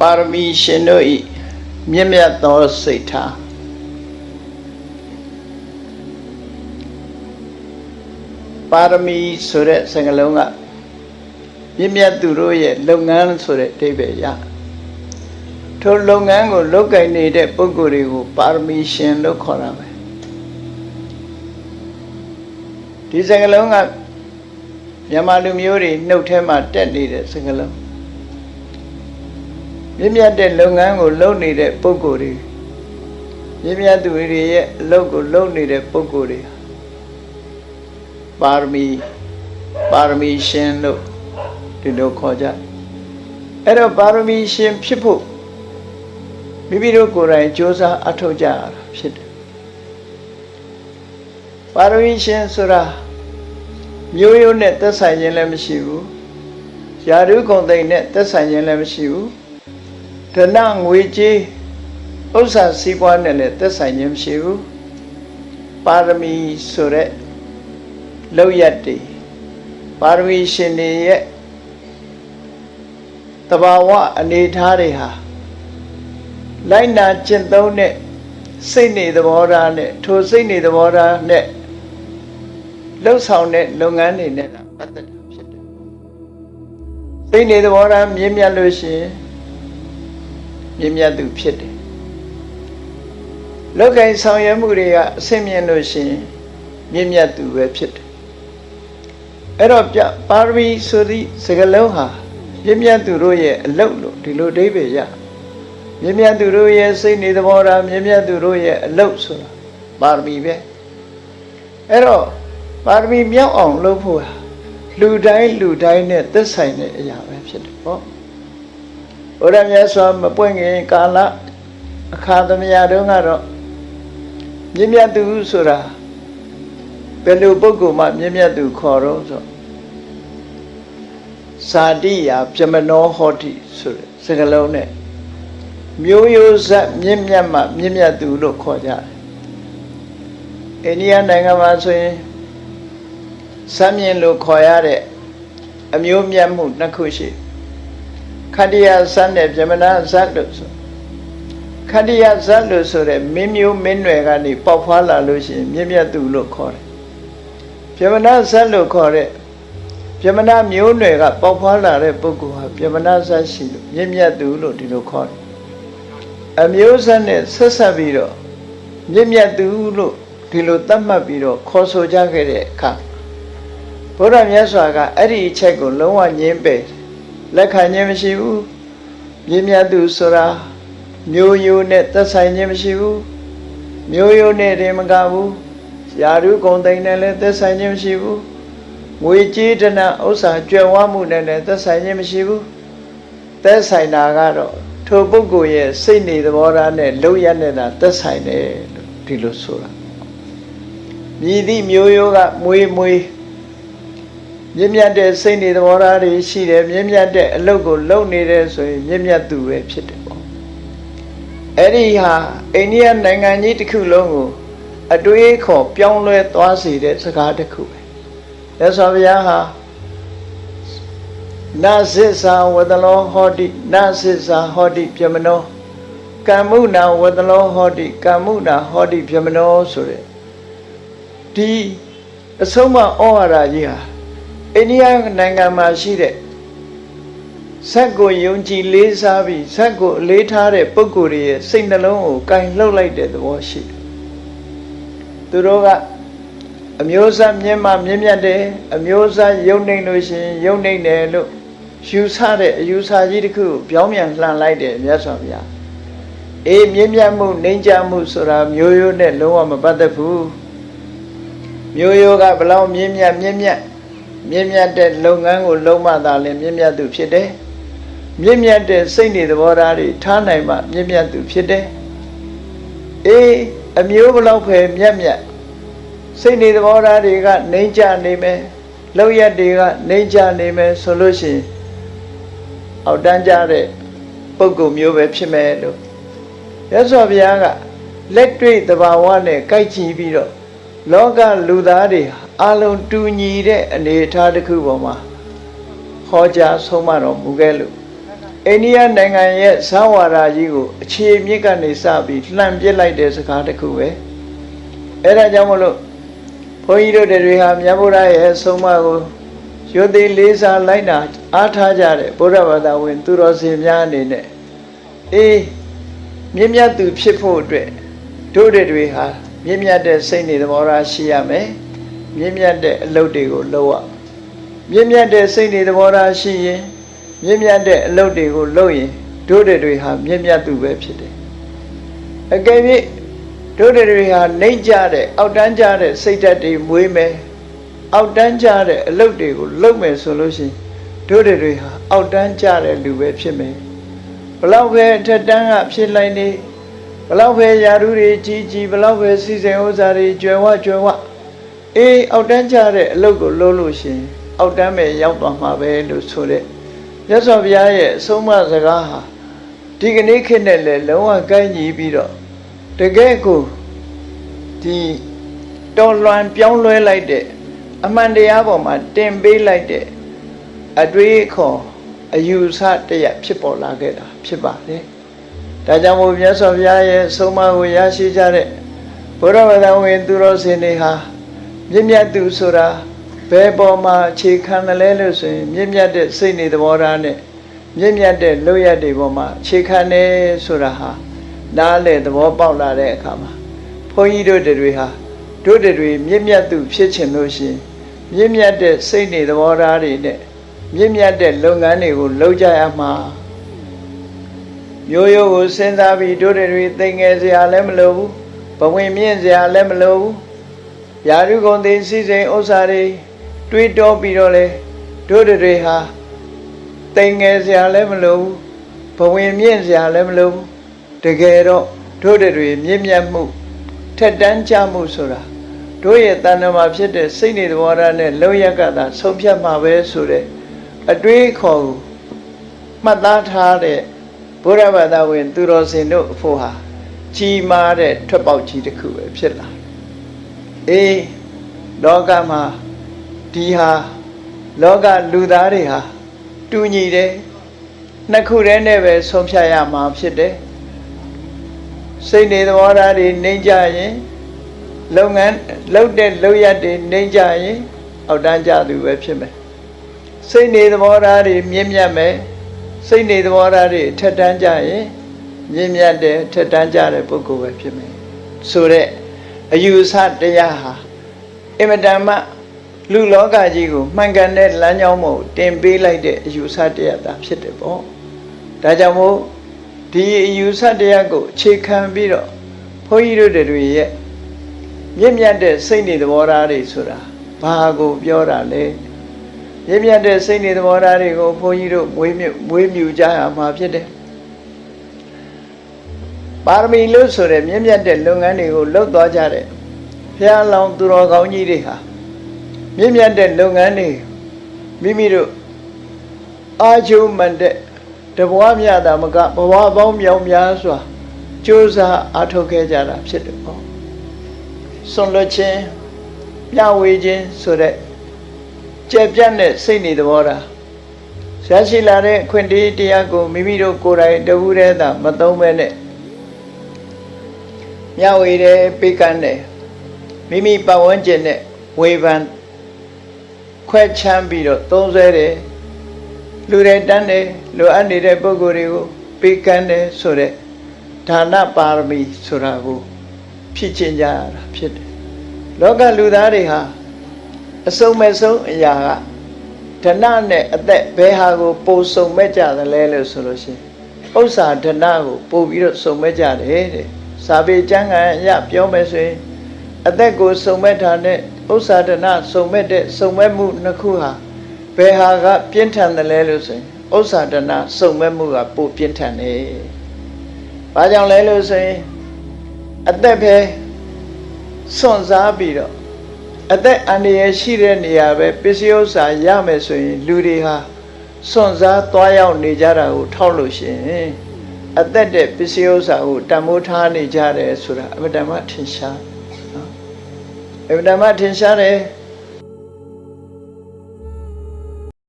ပါရမီရှင်တို့ဤမြင့်မြတ်သောစိတ်ထားပါရမီဆိုတဲ့စကားလုံးကမြင့်မြတ်သူတို့ရဲ့လုပ်ငန်းဆိုတဲ့အဓိပ္ပာယ်ရထိုလုပ်ငန်းကိုလုပ်ကိုင်နေတဲ့ပုဂ္ဂိုလ်တွေကိုပါရမီရှင်လို့ခေါ်တာပဲဒီစကားလုံးကမြန်မာလူမျိုးတွေနှုတ်ထဲမှာတက်နေတဲ့စကားလုံး မြင့်မြတ်တဲ့လုပ်ငန်းကိုလုပ်နေတဲ့ပုဂ္ဂိုလ်တွေမြင့်မြတ်သူတွေရဲ့အလုပ်ကိုလုပ်နေတဲ့ပုဂ္ဂိုလ်တွေပါရမီပါရမီရှင်လို့ဒီလိုခေါ်ကြအဲ့တော့ပါရမီရှင်ဖြစ်ဖို့မိမိတို့ကိုယ်တိုင်စ조사အထောက်ကြရတာဖြစ်တယ်ပါရမီရှင်ဆိုတာမျိုးရိုးနဲ့သက်ဆိုင်ခြင်းလည်းမရှိဘူးယာရုဂုံသိမ့်နဲ့သက်ဆိုင်ခြင်းလည်းမရှိဘူး ဒဏငွေကြေးဥစ္စာစီးပွားနဲ့လည်းသက်ဆိုင်ခြင်းမရှိဘူးပါရမီဆိုတဲ့လောက်ရက်တွေပါရမီရှင်တွေရဲ့တဘာဝအနေထားတွေဟာလိုက်နာကျင့်သုံးတဲ့စိတ်နေသဘောထားနဲ့ထိုစိတ်နေသဘောထားနဲ့လှုပ်ဆောင်တဲ့လုပ်ငန်းတွေနဲ့ပတ်သက်တာဖြစ်တယ်စိတ်နေသဘောထားမြင့်မြတ်လို့ရှိရင် မြင့်မြတ်သူဖြစ်တယ်လောက်ကင်ဆောင်ရွက်မှုတွေကအဆင့်မြင့်လို့ရှိရင်မြင့်မြတ်သူပဲဖြစ်တယ်အဲ့တော့ပြပါရမီဆိုသည့်စကလုံးဟာမြင့်မြတ်သူတို့ရဲ့အလုတ်လို့ဒီလိုအဓိပ္ပာယ်ရမြင့်မြတ်သူတို့ရဲ့စိတ်နေသဘောထားမြင့်မြတ်သူတို့ရဲ့အလုတ်ဆိုတာပါရမီပဲအဲ့တော့ပါရမီမြောက်အောင်လုပ်ဖို့ဟာလူတိုင်းလူတိုင်းနဲ့သက်ဆိုင်တဲ့အရာပဲဖြစ်တယ်ပေါ့ ဘုရားမြတ်စွာမပွင့်ခင်ကာလအခါသမယတုန်းကတော့မြင့်မြတ်သူဆိုတာဘယ်လိုပုဂ္ဂိုလ်မှမြင့်မြတ်သူခေါ်တော့ဆိုဇာတိယာပြမနောဟောတိဆိုတဲ့စကားလုံးနဲ့မျိုးရိုးဇက်မြင့်မြတ်မှမြင့်မြတ်သူလို့ခေါ်ကြတယ်အိန္ဒိယနိုင်ငံမှာဆိုရင်စမ်းမြင့်လို့ခေါ်ရတဲ့အမျိုးမြတ်မှုနှစ်ခုရှိ ခတ္တယဇတ်နဲ့ပြမနာဇတ်လို့ဆိုခတ္တယဇတ်လို့ဆိုတဲ့မင်းမျိုးမင်းနွယ်ကနေပေါက်ဖွာလာလို့ရှိရင်မြင့်မြတ်သူလို့ခေါ်တယ်ပြမနာဇတ်လို့ခေါ်တဲ့ပြမနာမျိုးနွယ်ကပေါက်ဖွာလာတဲ့ပုဂ္ဂိုလ်ဟာပြမနာဇတ်ရှိလို့မြင့်မြတ်သူလို့ဒီလိုခေါ်တယ်အမျိုးဇတ်နဲ့ဆက်ဆက်ပြီးတော့မြင့်မြတ်သူလို့ဒီလိုသတ်မှတ်ပြီးတော့ခေါ်ဆိုကြခဲ့တဲ့အခါဘုရားမြတ်စွာကအဲ့ဒီအချက်ကိုလုံးဝငြင်းပယ် လက်ခံခြင်းမရှိဘူးမြင့်မြတ်သူဆိုတာမျိုးရိုးနဲ့သက်ဆိုင်ခြင်းမရှိဘူးမျိုးရိုးနဲ့တည်းမကဘူးယာရုဂုံသိမ့်နဲ့လည်းသက်ဆိုင်ခြင်းမရှိဘူးငွေကြေးတနာဥစ္စာကြွယ်ဝမှုနဲ့လည်းသက်ဆိုင်ခြင်းမရှိဘူးသက်ဆိုင်တာကတော့ထိုပုဂ္ဂိုလ်ရဲ့စိတ်နေသဘောထားနဲ့လုံရနေတာသက်ဆိုင်တယ်လို့ဒီလိုဆိုတာမြည်သည့်မျိုးရိုးကမွေးမွေး မြင့်မြတ်တဲ့စိတ်နေသဘောထားတွေရှိတယ်မြင့်မြတ်တဲ့အလုပ်ကိုလုပ်နေတယ်ဆိုရင်မြင့်မြတ်သူပဲဖြစ်တယ်ပေါ့အဲ့ဒီဟာအိန္ဒိယနိုင်ငံကြီးတစ်ခုလုံးကိုအတွေးခေါ်ပြောင်းလဲသွားစေတဲ့စကားတစ်ခုပဲမြတ်စွာဘုရားဟာနာစိစ္ဆာဝတလောဟောတိနာစိစ္ဆာဟောတိပြမနောကမ္မုနာဝတလောဟောတိကမ္မုနာဟောတိပြမနောဆိုတဲ့ဒီအဆုံးမဩဝါဒကြီးဟာ အိန္ဒိယနိုင်ငံမှာရှိတဲ့ဇက်ကိုယုံကြည်လေးစားပြီးဇက်ကိုအလေးထားတဲ့ပုဂ္ဂိုလ်တွေရဲ့စိတ်နှလုံးကိုကင်လှုပ်လိုက်တဲ့သဘောရှိတယ်။သူတို့ကအမျိုးအစားမြင့်မှမြင့်မြတ်တယ်အမျိုးအစားယုံနေလို့ရှိရင်ယုံနေတယ်လို့ယူဆတဲ့အယူဆကြီးတစ်ခုကိုပြောင်းပြန်လှန်လိုက်တယ်မြတ်စွာဘုရား။အေးမြင့်မြတ်မှုနှိမ့်ချမှုဆိုတာမျိုးရိုးနဲ့လုံးဝမပတ်သက်ဘူး။မျိုးရိုးကဘလောက်မြင့်မြတ်မြင့်မြတ် မြင့်မြတ်တဲ့လုပ်ငန်းကိုလုံးမသာလင်မြင့်မြတ်သူဖြစ်တယ်။မြင့်မြတ်တဲ့စိတ်နေသဘောထားတွေထားနိုင်မှမြင့်မြတ်သူဖြစ်တယ်။အေးအမျိုးဘလောက်ပဲမြတ်မြတ်စိတ်နေသဘောထားတွေကနှိမ့်ချနေမယ်။လောက်ရက်တွေကနှိမ့်ချနေမယ်ဆိုလို့ရှိရင်အောက်တန်းကြတဲ့ပုဂ္ဂိုလ်မျိုးပဲဖြစ်မယ်လို့ရသော်ဘုရားကလက်တွေ့သဘာဝနဲ့ကြိုက်ချီပြီးတော့လောကလူသားတွေ အလုံးတူညီတဲ့အနေအထားတစ်ခုပေါ်မှာဟောကြားဆုံးမတော်မူခဲ့လို့အိန္ဒိယနိုင်ငံရဲ့ဇဝါရာကြီးကိုအခြေမြစ်ကနေစပြီးလှန်ပစ်လိုက်တဲ့စကားတစ်ခုပဲအဲ့ဒါကြောင့်မလို့ဘုန်းကြီးတို့တွေဟာမြတ်ဗုဒ္ဓရဲ့အဆုံးအမကိုရွတ်သိလေးစားလိုက်တာအားထားကြတဲ့ဗုဒ္ဓဘာသာဝင် သူတော်စင်များအနေနဲ့အေးမြင့်မြတ်သူဖြစ်ဖို့အတွက်တို့တွေဟာမြင့်မြတ်တဲ့စိတ်နေသဘောထားရှိရမယ် မြင့်မြတ်တဲ့အလုပ်တွေကိုလုပ်ရမြင့်မြတ်တဲ့စိတ်နေသဘောထားရှိရင်မြင့်မြတ်တဲ့အလုပ်တွေကိုလုပ်ရင်တို့တွေဟာမြင့်မြတ်သူပဲဖြစ်တယ်အကယ်၍တို့တွေဟာနှိမ့်ကြတဲ့အောက်တန်းကြတဲ့စိတ်ဓာတ်တွေမွေးမယ်အောက်တန်းကြတဲ့အလုပ်တွေကိုလုပ်မယ်ဆိုလို့ရှိရင်တို့တွေဟာအောက်တန်းကြတဲ့လူပဲဖြစ်မယ်ဘလောက်ပဲအထက်တန်းကဖြစ်လိုက်နေဘလောက်ပဲယာရုတွေကြီးကြီးဘလောက်ပဲစီစဉ်ဥစ္စာတွေကျွယ်ဝကျွယ်ဝ အေးအောက်တန်းကြတဲ့အလုပ်ကိုလုပ်လို့ရှိရင်အောက်တန်းပဲရောက်သွားမှာပဲလို့ဆိုတဲ့မြတ်စွာဘုရားရဲ့အဆုံးအမစကားဟာဒီကနေ့ခေတ်နဲ့လည်းလုံးဝကိုင်းညီပြီးတော့တကယ်ကိုဒီတော်လွန်ပြောင်းလဲလိုက်တဲ့အမှန်တရားပေါ်မှာတင်ပေးလိုက်တဲ့အတွေးခေါ်အယူဆတရဖြစ်ပေါ်လာခဲ့တာဖြစ်ပါတယ်။ဒါကြောင့်မို့မြတ်စွာဘုရားရဲ့ဆုံးမကိုရရှိကြတဲ့ဘုရားဗဒဝင်သူတော်စင်တွေဟာ မြင့်မြတ်သူဆိုတာဘယ်ပေါ်မှာအခြေခံတယ်လဲလို့ဆိုရင်မြင့်မြတ်တဲ့စိတ်နေသဘောထားနဲ့မြင့်မြတ်တဲ့လုပ်ရတဲ့ပေါ်မှာအခြေခံတယ်ဆိုတာဟာနားလေသဘောပေါက်လာတဲ့အခါမှာဘုန်းကြီးတို့တွေဟာတို့တွေမြင့်မြတ်သူဖြစ်ချင်လို့ရှိရင်မြင့်မြတ်တဲ့စိတ်နေသဘောထားတွေနဲ့မြင့်မြတ်တဲ့လုပ်ငန်းတွေကိုလုပ်ကြရမှာမျိုးရိုးကိုစဉ်းစားပြီးတို့တွေသိငယ်စရာလည်းမလိုဘူးဘဝင်မြင့်စရာလည်းမလိုဘူး ယာရုကုန်သိစီစဉ်ဥစ္စာတွေတွေးတောပြီးတော့လေတို့တွေဟာသိငယ်စရာလည်းမလိုဘူးဘဝင်မြင့်စရာလည်းမလိုဘူးတကယ်တော့တို့တွေမြင့်မြတ်မှုထက်တန်းကြမှုဆိုတာတို့ရဲ့တဏ္ဍာမှာဖြစ်တဲ့စိတ်နေသဘောထားနဲ့လုံရကတာဆုံးဖြတ်မှာပဲဆိုတဲ့အတွေးခေါ်ကိုမှတ်သားထားတဲ့ဘုရားဘာသာဝင် သူတော်စင်တို့အဖို့ဟာကြီးမားတဲ့ထွက်ပေါက်ကြီးတစ်ခုပဲဖြစ်လာ အေးလောကမှာဒီဟာလောကလူသားတွေဟာတူညီတယ်နှစ်ခုတည်းနဲ့ပဲဆုံးဖြတ်ရမှာဖြစ်တယ်စိတ်နေသဘောထားတွေနှိမ့်ကြရင်လုပ်ငန်းလုပ်တဲ့လုပ်ရတဲ့နှိမ့်ကြရင်အောက်တန်းကြသူပဲဖြစ်မယ်စိတ်နေသဘောထားတွေမြင့်မြတ်မယ်စိတ်နေသဘောထားတွေထက်တန်းကြရင်မြင့်မြတ်တဲ့ထက်တန်းကြတဲ့ပုဂ္ဂိုလ်ပဲဖြစ်မယ်ဆိုတဲ့ အယူဆတရားဟာအင်မတန်မှလူလောကကြီးကိုမှန်ကန်တဲ့လမ်းကြောင်းမို့တင်ပေးလိုက်တဲ့အယူဆတရားသာဖြစ်တယ်ပေါ့ဒါကြောင့်မို့ဒီအယူဆတရားကိုအခြေခံပြီးတော့ဘုန်းကြီးတို့တွေရဲ့မြင့်မြတ်တဲ့စိတ်နေသဘောထားတွေဆိုတာဘာကိုပြောတာလဲမြင့်မြတ်တဲ့စိတ်နေသဘောထားတွေကိုဘုန်းကြီးတို့မွေးမြမွေးမြူကြရမှာဖြစ်တယ် ပါရမီလို့ဆိုတဲ့မြင့်မြတ်တဲ့လုပ်ငန်းတွေကိုလုပ်သွားကြတဲ့ဘုရားလောင်းသူတော်ကောင်းကြီးတွေဟာမြင့်မြတ်တဲ့လုပ်ငန်းတွေမိမိတို့အာချုံမန်တဲ့တဘွားမြတာမကဘဝပေါင်းမြောင်များစွာကြိုးစားအားထုတ်ခဲ့ကြတာဖြစ်တယ်ပေါ့ဆွန်လွတ်ခြင်းမျှဝေခြင်းဆိုတဲ့ကြက်ပြတ်တဲ့စိတ်နေသဘောထားရရှိလာတဲ့အခွင့်အရေးတရားကိုမိမိတို့ကိုယ်တိုင်တဝူးတည်းသာမသုံးပဲနဲ့ မျှဝေတယ်ပေးကမ်းတယ်မိမိပတ်ဝန်းကျင်နဲ့ဝေဖန်ခွဲချမ်းပြီးတော့သုံးဆွဲတယ်လူတွေတန်းတယ်လိုအပ်နေတဲ့ပုဂ္ဂိုလ်တွေကိုပေးကမ်းတယ်ဆိုတဲ့ဒါနပါရမီဆိုတာကိုဖြစ်ချင်းကြရတာဖြစ်တယ်လောကလူသားတွေဟာအစုံမဲ့ဆုံးအရာကဓနနဲ့အသက်ဘယ်ဟာကိုပိုစုံမဲ့ကြသလဲလို့ဆိုလို့ရှိရင်ဥစ္စာဓနကိုပို့ပြီးတော့စုံမဲ့ကြတယ်တဲ့ စာပေကျမ်းဂန်အရပြောမယ်ဆိုရင်အသက်ကိုစုံမဲ့တာနဲ့ဥစ္စာဓနစုံမဲ့တဲ့စုံမဲ့မှုနှစ်ခုဟာဘယ်ဟာကပြင်းထန်တယ်လဲလို့ဆိုရင်ဥစ္စာဒနာစုံမဲ့မှုကပိုပြင်းထန်တယ်။ဘာကြောင့်လဲလို့ဆိုရင်အသက်ပဲစွန့်စားပြီးတော့အသက်အန္တရာယ်ရှိတဲ့နေရာပဲပစ္စည်းဥစ္စာရမယ်ဆိုရင် လူတွေဟာစွန့်စားသွားရောက်နေကြတာကိုထောက်လို့ရှိရင် အသက်တဲ့ပစ္စည်းဥစ္စာကိုတန်ဖိုးထားနေကြတယ်ဆိုတာအမတ္တမထင်ရှားနော်အမတ္တမထင်ရှားတယ်။